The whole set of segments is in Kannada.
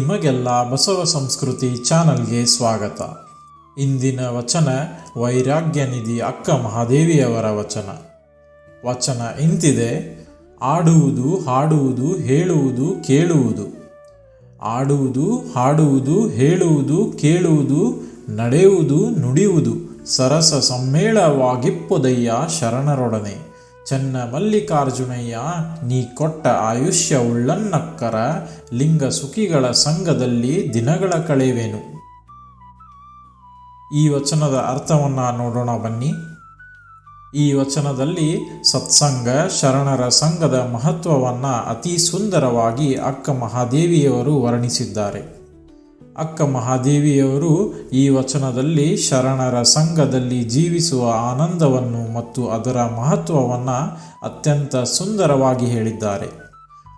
ನಿಮಗೆಲ್ಲ ಬಸವ ಸಂಸ್ಕೃತಿ ಚಾನಲ್ಗೆ ಸ್ವಾಗತ. ಇಂದಿನ ವಚನ ವೈರಾಗ್ಯ ನಿಧಿ ಅಕ್ಕ ಮಹಾದೇವಿಯವರ ವಚನ. ವಚನ ಇಂತಿದೆ, ಆಡುವುದು, ಹಾಡುವುದು, ಹೇಳುವುದು, ಕೇಳುವುದು. ಆಡುವುದು, ಹಾಡುವುದು, ಹೇಳುವುದು, ಕೇಳುವುದು, ನಡೆಯುವುದು, ನುಡಿಯುವುದು, ಸರಸ ಸಮ್ಮೇಳವಾಗಿಪ್ಪುದಯ್ಯ ಶರಣರೊಡನೆ. ಚೆನ್ನ ಮಲ್ಲಿಕಾರ್ಜುನಯ್ಯ, ನೀ ಕೊಟ್ಟ ಆಯುಷ್ಯ ಉಳ್ಳನ್ನಕ್ಕರ ಲಿಂಗ ಸುಖಿಗಳ ಸಂಘದಲ್ಲಿ ದಿನಗಳ ಕಳೆವೆನು. ಈ ವಚನದ ಅರ್ಥವನ್ನು ನೋಡೋಣ ಬನ್ನಿ. ಈ ವಚನದಲ್ಲಿ ಸತ್ಸಂಗ, ಶರಣರ ಸಂಘದ ಮಹತ್ವವನ್ನು ಅತಿ ಸುಂದರವಾಗಿ ಅಕ್ಕ ಮಹಾದೇವಿಯವರು ವರ್ಣಿಸಿದ್ದಾರೆ. ಅಕ್ಕ ಮಹಾದೇವಿಯವರು ಈ ವಚನದಲ್ಲಿ ಶರಣರ ಸಂಘದಲ್ಲಿ ಜೀವಿಸುವ ಆನಂದವನ್ನು ಮತ್ತು ಅದರ ಮಹತ್ವವನ್ನು ಅತ್ಯಂತ ಸುಂದರವಾಗಿ ಹೇಳಿದ್ದಾರೆ.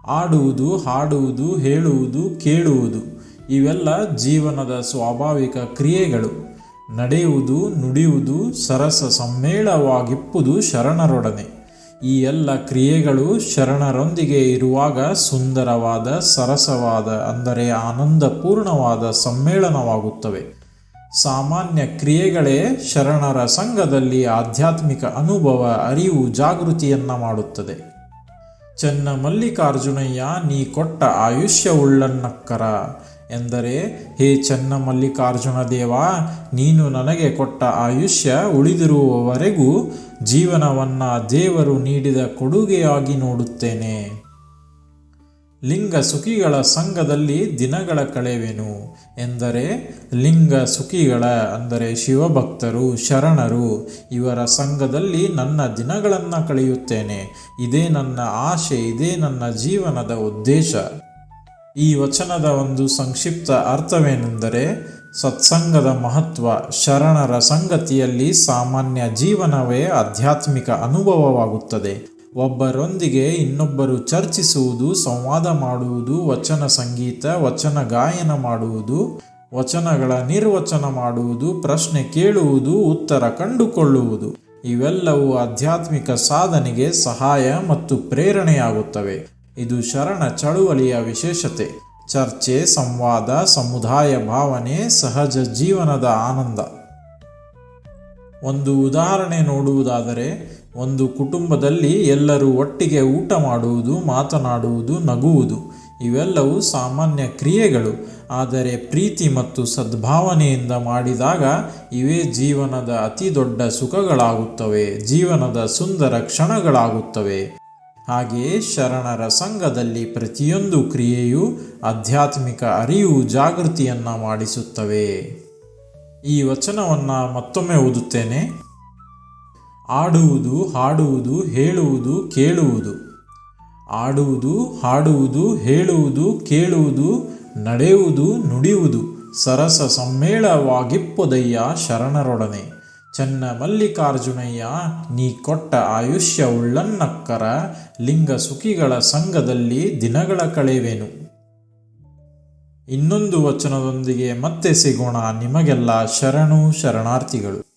ಆಡುವುದು, ಹಾಡುವುದು, ಹೇಳುವುದು, ಕೇಳುವುದು ಇವೆಲ್ಲ ಜೀವನದ ಸ್ವಾಭಾವಿಕ ಕ್ರಿಯೆಗಳು. ನಡೆಯುವುದು, ನುಡಿಯುವುದು, ಸರಸ ಸಮ್ಮೇಳವಾಗಿಪ್ಪುದು ಶರಣರೊಡನೆ. ಈ ಎಲ್ಲ ಕ್ರಿಯೆಗಳು ಶರಣರೊಂದಿಗೆ ಇರುವಾಗ ಸುಂದರವಾದ, ಸರಸವಾದ, ಅಂದರೆ ಆನಂದಪೂರ್ಣವಾದ ಸಮ್ಮೇಳನವಾಗುತ್ತವೆ. ಸಾಮಾನ್ಯ ಕ್ರಿಯೆಗಳೇ ಶರಣರ ಸಂಘದಲ್ಲಿ ಆಧ್ಯಾತ್ಮಿಕ ಅನುಭವ, ಅರಿವು, ಜಾಗೃತಿಯನ್ನ ಮಾಡುತ್ತದೆ. ಚನ್ನ ಮಲ್ಲಿಕಾರ್ಜುನಯ್ಯ, ನೀ ಕೊಟ್ಟ ಆಯುಷ್ಯವುಳ್ಳನ್ನಕ್ಕರ ಎಂದರೆ, ಹೇ ಚೆನ್ನ ಮಲ್ಲಿಕಾರ್ಜುನ ದೇವ, ನೀನು ನನಗೆ ಕೊಟ್ಟ ಆಯುಷ್ಯ ಉಳಿದಿರುವವರೆಗೂ ಜೀವನವನ್ನ ದೇವರು ನೀಡಿದ ಕೊಡುಗೆಯಾಗಿ ನೋಡುತ್ತೇನೆ. ಲಿಂಗ ಸುಖಿಗಳ ಸಂಘದಲ್ಲಿ ದಿನಗಳ ಕಳೆವೆನು. ಎಂದರೆ, ಲಿಂಗ ಸುಖಿಗಳ ಅಂದರೆ ಶಿವಭಕ್ತರು, ಶರಣರು, ಇವರ ಸಂಘದಲ್ಲಿ ನನ್ನ ದಿನಗಳನ್ನು ಕಳೆಯುತ್ತೇನೆ. ಇದೇ ನನ್ನ ಆಶೆ, ಇದೇ ನನ್ನ ಜೀವನದ ಉದ್ದೇಶ. ಈ ವಚನದ ಒಂದು ಸಂಕ್ಷಿಪ್ತ ಅರ್ಥವೇನೆಂದರೆ ಸತ್ಸಂಗದ ಮಹತ್ವ ಶರಣರ ಸಂಗತಿಯಲ್ಲಿ ಸಾಮಾನ್ಯ ಜೀವನವೇ ಆಧ್ಯಾತ್ಮಿಕ ಅನುಭವವಾಗುತ್ತದೆ. ಒಬ್ಬರೊಂದಿಗೆ ಇನ್ನೊಬ್ಬರು ಚರ್ಚಿಸುವುದು, ಸಂವಾದ ಮಾಡುವುದು, ವಚನ ಸಂಗೀತ, ವಚನ ಗಾಯನ ಮಾಡುವುದು, ವಚನಗಳ ನಿರ್ವಚನ ಮಾಡುವುದು, ಪ್ರಶ್ನೆ ಕೇಳುವುದು, ಉತ್ತರ ಕಂಡುಕೊಳ್ಳುವುದು, ಇವೆಲ್ಲವೂ ಆಧ್ಯಾತ್ಮಿಕ ಸಾಧನೆಗೆ ಸಹಾಯ ಮತ್ತು ಪ್ರೇರಣೆಯಾಗುತ್ತವೆ. ಇದು ಶರಣ ಚಳುವಳಿಯ ವಿಶೇಷತೆ. ಚರ್ಚೆ, ಸಂವಾದ, ಸಮುದಾಯ ಭಾವನೆ, ಸಹಜ ಜೀವನದ ಆನಂದ. ಒಂದು ಉದಾಹರಣೆ ನೋಡುವುದಾದರೆ, ಒಂದು ಕುಟುಂಬದಲ್ಲಿ ಎಲ್ಲರೂ ಒಟ್ಟಿಗೆ ಊಟ ಮಾಡುವುದು, ಮಾತನಾಡುವುದು, ನಗುವುದು. ಇವೆಲ್ಲವೂ ಸಾಮಾನ್ಯ ಕ್ರಿಯೆಗಳು. ಆದರೆ ಪ್ರೀತಿ ಮತ್ತು ಸದ್ಭಾವನೆಯಿಂದ ಮಾಡಿದಾಗ ಇವೇ ಜೀವನದ ಅತಿ ದೊಡ್ಡ ಸುಖಗಳಾಗುತ್ತವೆ, ಜೀವನದ ಸುಂದರ ಕ್ಷಣಗಳಾಗುತ್ತವೆ. ಹಾಗೆಯೇ ಶರಣರ ಸಂಘದಲ್ಲಿ ಪ್ರತಿಯೊಂದು ಕ್ರಿಯೆಯು ಆಧ್ಯಾತ್ಮಿಕ ಅರಿವು ಜಾಗೃತಿಯನ್ನು ಮಾಡಿಸುತ್ತವೆ. ಈ ವಚನವನ್ನು ಮತ್ತೊಮ್ಮೆ ಓದುತ್ತೇನೆ. ಆಡುವುದು, ಹಾಡುವುದು, ಹೇಳುವುದು, ಕೇಳುವುದು. ಆಡುವುದು, ಹಾಡುವುದು, ಹೇಳುವುದು, ಕೇಳುವುದು, ನಡೆಯುವುದು, ನುಡಿಯುವುದು, ಸರಸ ಸಮ್ಮೇಳವಾಗಿಪ್ಪುದಯ್ಯ ಶರಣರೊಡನೆ. ಚೆನ್ನ ಮಲ್ಲಿಕಾರ್ಜುನಯ್ಯ, ನೀ ಕೊಟ್ಟ ಆಯುಷ್ಯ ಉಳ್ಳನ್ನಕ್ಕರ ಲಿಂಗ ಸುಖಿಗಳ ಸಂಘದಲ್ಲಿ ದಿನಗಳ ಕಳೆವೇನು. ಇನ್ನೊಂದು ವಚನದೊಂದಿಗೆ ಮತ್ತೆ ಸಿಗೋಣ ನಿಮಗೆಲ್ಲ ಶರಣು ಶರಣಾರ್ಥಿಗಳು.